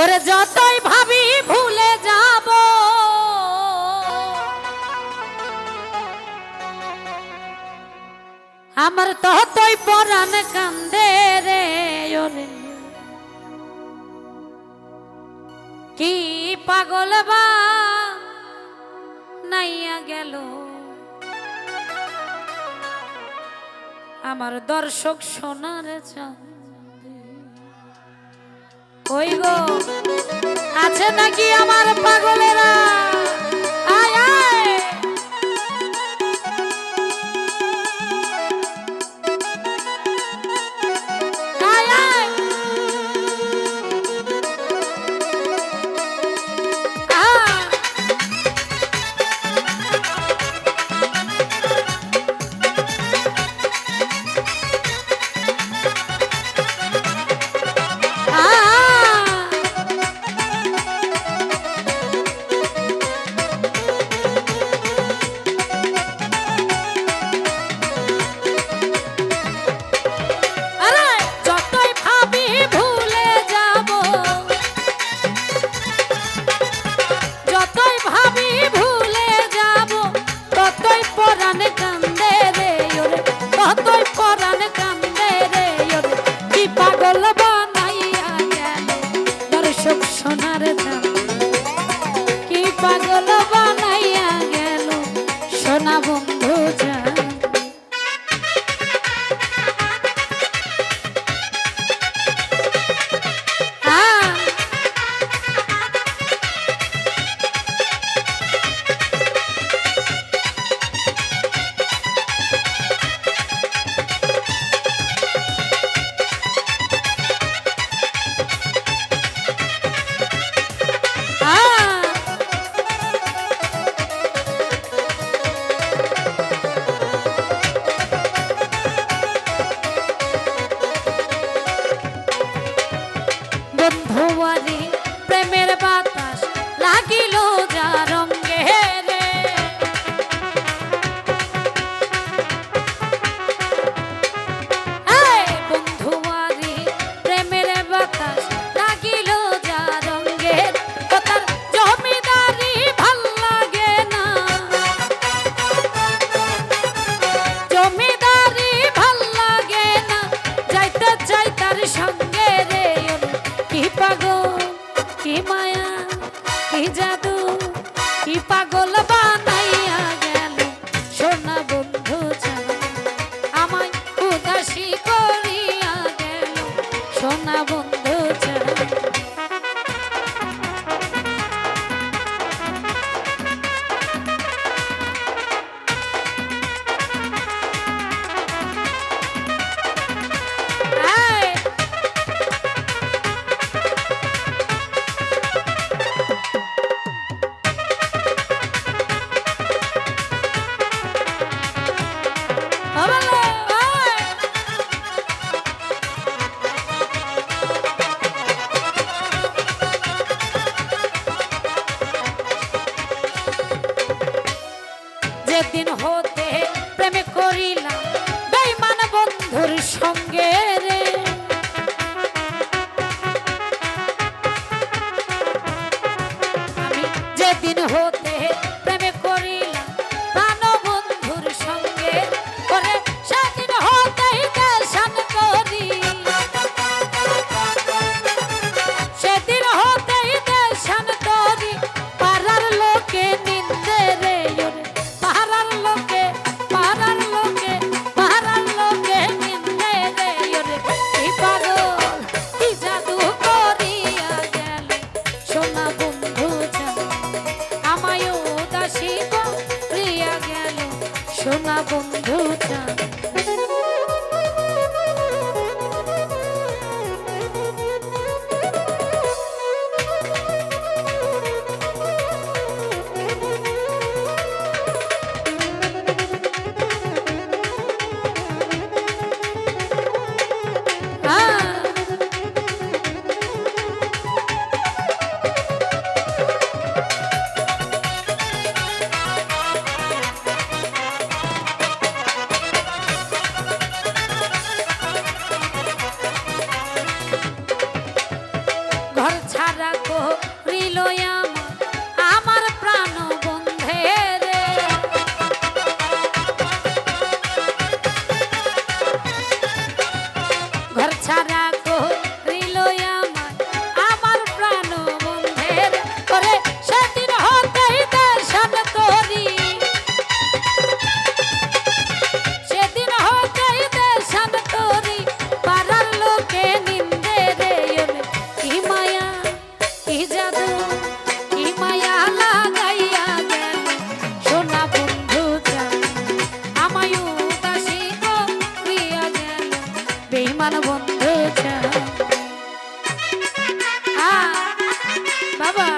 ওরে যতই ভাবি ভুলে যাব। আমার ততই পরাণ কান্দে রে ওরে। কি পাগল বা নাইয়া গেল। আমার দর্শক সোনার চান ওই গো আছে নাকি আমার পাগলেরা? একদিন হতে বন্ধ যা বাবা।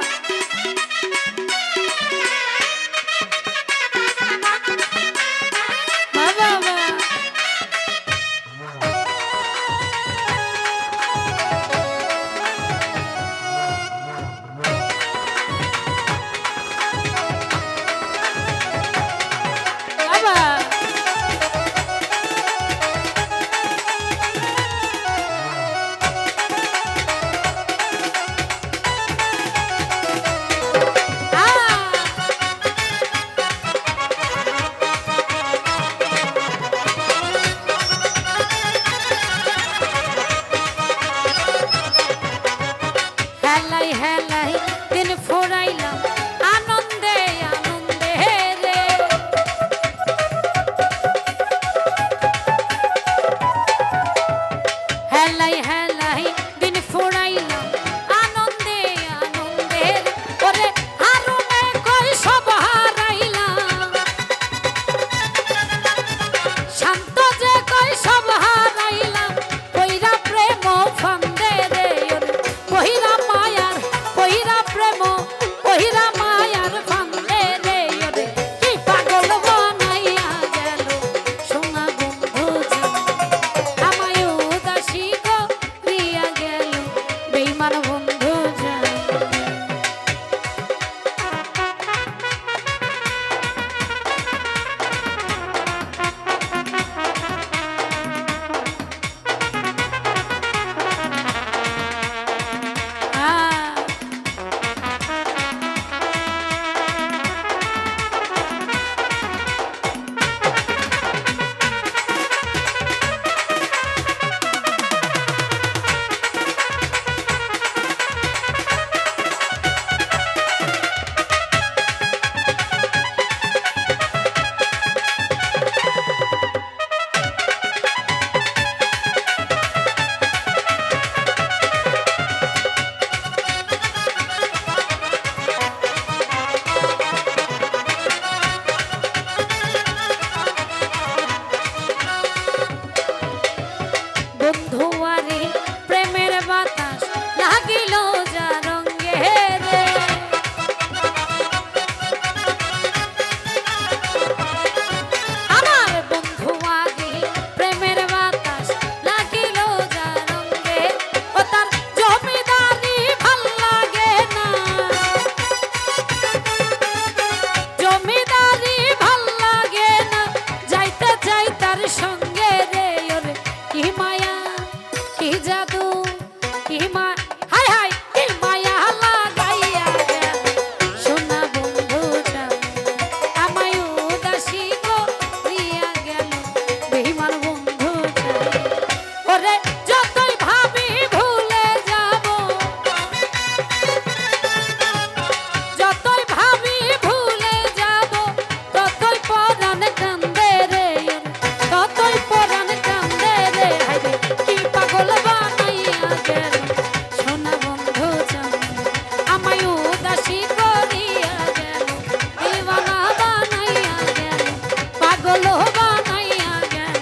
পাগল বানাইয়া গেল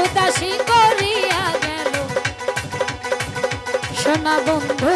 উদাসী করিয়া গেল। সোনা বন্ধু